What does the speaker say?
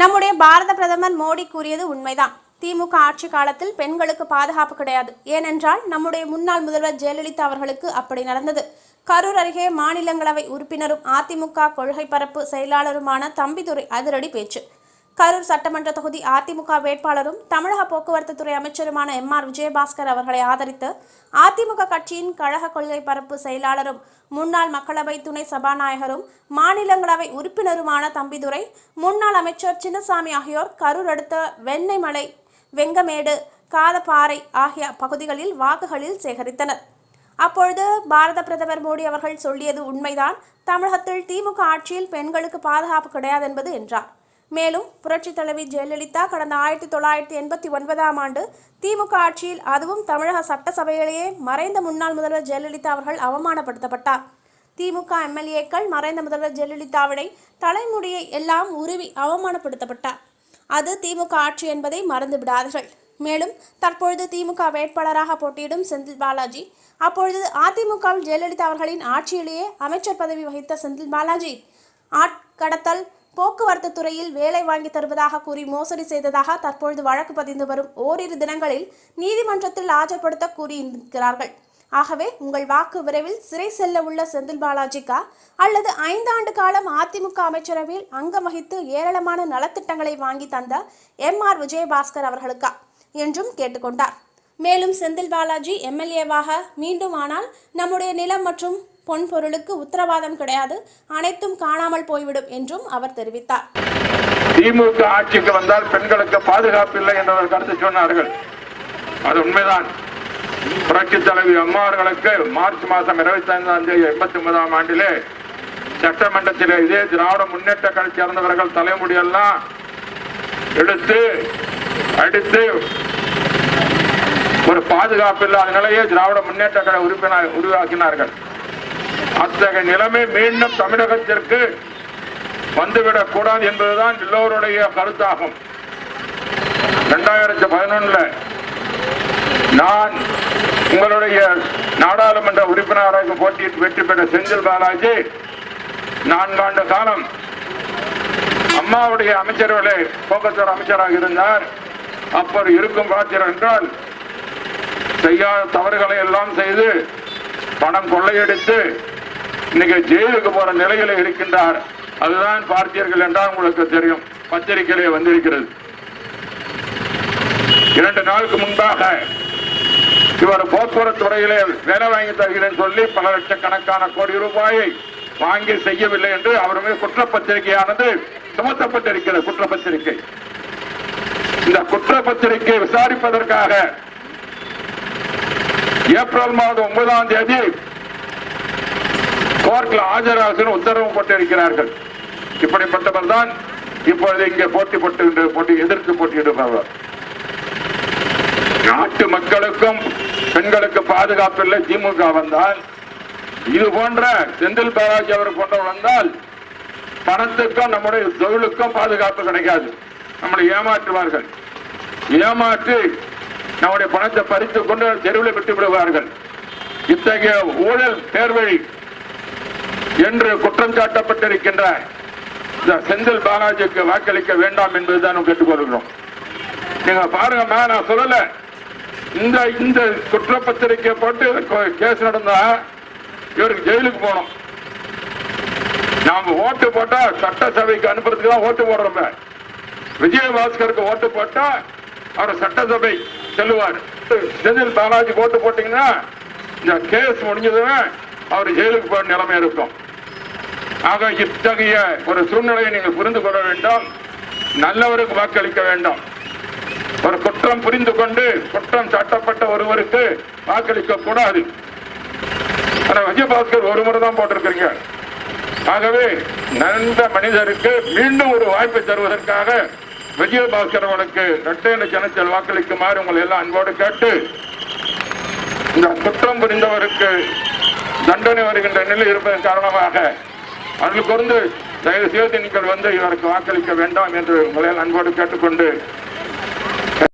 நம்முடைய பாரத பிரதமர் மோடி கூறியது உண்மைதான். திமுக ஆட்சி காலத்தில் பெண்களுக்கு பாதுகாப்பு கிடையாது. ஏனென்றால் நம்முடைய முன்னாள் முதல்வர் ஜெயலலிதா அவர்களுக்கு அப்படி நடந்தது. கரூர் அருகே மாநிலங்களவை உறுப்பினரும் அதிமுக கொள்கை பரப்பு செயலாளருமான தம்பிதுரை அதிரடி பேச்சு. கரூர் சட்டமன்ற தொகுதி அதிமுக வேட்பாளரும் தமிழக போக்குவரத்து துறை அமைச்சருமான எம் ஆர் விஜயபாஸ்கர் அவர்களை ஆதரித்து அதிமுக கட்சியின் கழக கொள்கை பரப்பு செயலாளரும் முன்னாள் மக்களவை துணை சபாநாயகரும் மாநிலங்களவை உறுப்பினருமான தம்பிதுரை முன்னாள் அமைச்சர் சின்னசாமி ஆகியோர் கரூர் அடுத்த வெண்ணெய்மலை வெங்கமேடு காலப்பாறை ஆகிய பகுதிகளில் வாக்குகளில் சேகரித்தனர். அப்பொழுது பாரத பிரதமர் மோடி அவர்கள் சொல்லியது உண்மைதான். தமிழகத்தில் திமுக ஆட்சியில் பெண்களுக்கு பாதுகாப்பு கிடையாது என்பது என்றார். மேலும் புரட்சித் தலைவி ஜெயலலிதா கடந்த ஆயிரத்தி தொள்ளாயிரத்தி எண்பத்தி ஒன்பதாம் ஆண்டு திமுக ஆட்சியில் அதுவும் தமிழக சட்டசபையிலேயே மறைந்த முன்னாள் முதல்வர் ஜெயலலிதா அவர்கள் அவமானப்படுத்தப்பட்டார். திமுக எம்எல்ஏக்கள் மறைந்த முதல்வர் ஜெயலலிதாவினை தலைமுடியை எல்லாம் உருவி அவமானப்படுத்தப்பட்டார். அது திமுக ஆட்சி என்பதை மறந்து விடாதீர்கள் மேலும் தற்பொழுது திமுக வேட்பாளராக போட்டியிடும் செந்தில் பாலாஜி அப்பொழுது அதிமுகவில் ஜெயலலிதா அவர்களின் ஆட்சியிலேயே அமைச்சர் பதவி வகித்த செந்தில் பாலாஜி ஆட்கடத்தல் போக்குவரத்து துறையில் வேலை வாங்கி தருவதாக கூறி மோசடி செய்ததாக தற்பொழுது வழக்கு பதிந்து வரும் ஓரிரு தினங்களில் நீதிமன்றத்தில் ஆஜர்படுத்த கூறியிருக்கிறார்கள். ஆகவே உங்கள் வாக்கு விரைவில் சிறை செல்ல உள்ள செந்தில் பாலாஜிக்கா அல்லது ஐந்தாண்டு காலம் அதிமுக அமைச்சரவையில் அங்கம் வகித்து ஏராளமான நலத்திட்டங்களை வாங்கி தந்த எம் ஆர் விஜயபாஸ்கர் அவர்களுக்கா என்றும் கேட்டுக்கொண்டார். மேலும் செந்தில் பாலாஜி எம்எல்ஏவாக மீண்டும் ஆனால் நம்முடைய நிலம் மற்றும் பொன் பொருளுக்கு உத்தரவாதம் கிடையாது. அனைத்தும் காணாமல் போய்விடும் என்றும் அவர் தெரிவித்தார். திமுக ஆட்சிக்கு வந்தால் பெண்களுக்கு பாதுகாப்பு இல்லை என்ற கருத்து சொன்னார்கள். அது உண்மைதான். புரட்சி தலைவி அம்மா அவர்களுக்கு மார்ச் மாதம் இருபத்தி ஐந்தாம் தேதி எண்பத்தி ஒன்பதாம் ஆண்டிலே சட்டமன்றத்தில் இதே திராவிட முன்னேற்ற கட்சி சேர்ந்தவர்கள் தலைமுடியெல்லாம் எடுத்து அடித்து ஒரு பாதுகாப்பு இல்லாத நிலையை திராவிட முன்னேற்ற கழக உறுப்பினர் உருவாக்கினார்கள். அத்தகைய நிலைமை மீண்டும் தமிழகத்திற்கு வந்துவிடக் கூடாது என்பதுதான் எல்லோருடைய கருத்தாகும். இரண்டாயிரத்தி பதினொன்னுல நான் உங்களுடைய நாடாளுமன்ற உறுப்பினராக போட்டியிட்டு வெற்றி பெற்ற செந்தில் பாலாஜி நான்காண்டு காலம் அம்மாவுடைய அமைச்சர்களே போக்குவரத்து அமைச்சராக இருந்தார். அப்பர் இருக்கும் பாத்திரம் என்றால் செய்யாத தவறுகளை எல்லாம் செய்து பணம் கொள்ளையடித்து இன்னைக்கு ஜெயிலுக்கு போற நிலையில இருக்கின்றார். அதுதான் பார்த்தீர்கள் என்றால் உங்களுக்கு தெரியும். பத்திரிகையிலே வந்திருக்கிறது. இரண்டு நாளுக்கு முன்பாக இவர் போக்குவரத்து துறையிலே வேலை வாங்கி தருகிறேன் சொல்லி பல லட்சக்கணக்கான கோடி ரூபாயை வாங்கி செய்யவில்லை என்று அவர் மீது குற்றப்பத்திரிகையானது சுமத்தப்பட்டிருக்கிறது குற்றப்பத்திரிகை. இந்த குற்றப்பத்திரிகை விசாரிப்பதற்காக ஏப்ரல் மாதம் ஒன்பதாம் தேதி கோர்ட்ல ஆஜராசன் உத்தரவு போட்டிருக்கிறார்கள். இப்படிப்பட்டவர் தான் இப்பொழுது இங்கே போட்டி போட்டு போட்டி எதிர்த்து போட்டியிடுபவர். நாட்டு மக்களுக்கும் பெண்களுக்கு பாதுகாப்பு இல்லை. திமுக வந்தால் இது போன்ற செந்தில் பாலாஜி அவர் போன்றவர் வந்தால் பணத்துக்கும் நம்முடைய தொழிலுக்கும் பாதுகாப்பு கிடைக்காது. நம்மளை ஏமாற்றுவார்கள். ஏமாற்றி நம்முடைய பணத்தை பறித்துக் கொண்டு தெருவில் விட்டு விடுவார்கள் இத்தகைய ஊழல் பேர்வழி என்று குற்றம் சாட்டப்பட்டிருக்கின்ற இந்த செந்தில் பாலாஜிக்கு வாக்களிக்க வேண்டாம் என்பதுதான் கேட்டுக்கொள்கிறோம் நீங்க பாருங்கம்மா நான் சொல்லல. இந்த இந்த குற்றப்பத்திரிக்கை போட்டு கேஸ் நடந்தா இவருக்கு ஜெயிலுக்கு போகணும். நாம ஓட்டு போட்டா சட்டசபைக்கு அனுப்புறதுக்கு தான் ஓட்டு போடுறோம். விஜயபாஸ்கருக்கு ஓட்டு போட்டா அவர் சட்டசபை செல்லுவார். செந்தில் பாலாஜி ஓட்டு போட்டீங்கன்னா இந்த கேஸ் முடிஞ்சதுன்னா அவர் ஜெயிலுக்கு போற நிலைமை இருக்கும். ஆக இத்தகைய ஒரு சூழ்நிலையை நீங்கள் புரிந்து கொள்ள வேண்டும். நல்லவருக்கு வாக்களிக்க வேண்டும். ஒரு குற்றம் புரிந்து கொண்டு குற்றம் சாட்டப்பட்ட ஒருவருக்கு வாக்களிக்க கூடாது. விஜயபாஸ்கர் ஒரு முறை தான் போட்டிருக்கிறீங்க. ஆகவே நல்ல மனிதருக்கு மீண்டும் ஒரு வாய்ப்பை தருவதற்காக விஜயபாஸ்கர் அவனுக்கு இரட்டை ஜனத்தில் வாக்களிக்குமாறு உங்களை எல்லாம் அன்போடு கேட்டு இந்த குற்றம் புரிந்தவருக்கு தண்டனை வருகின்ற நிலை இருப்பதன் காரணமாக அதில் வந்து தயவு செய்து நீங்கள் வந்து இவருக்கு வாக்களிக்க வேண்டாம் என்று உங்களை அன்போடு கேட்டுக்கொண்டு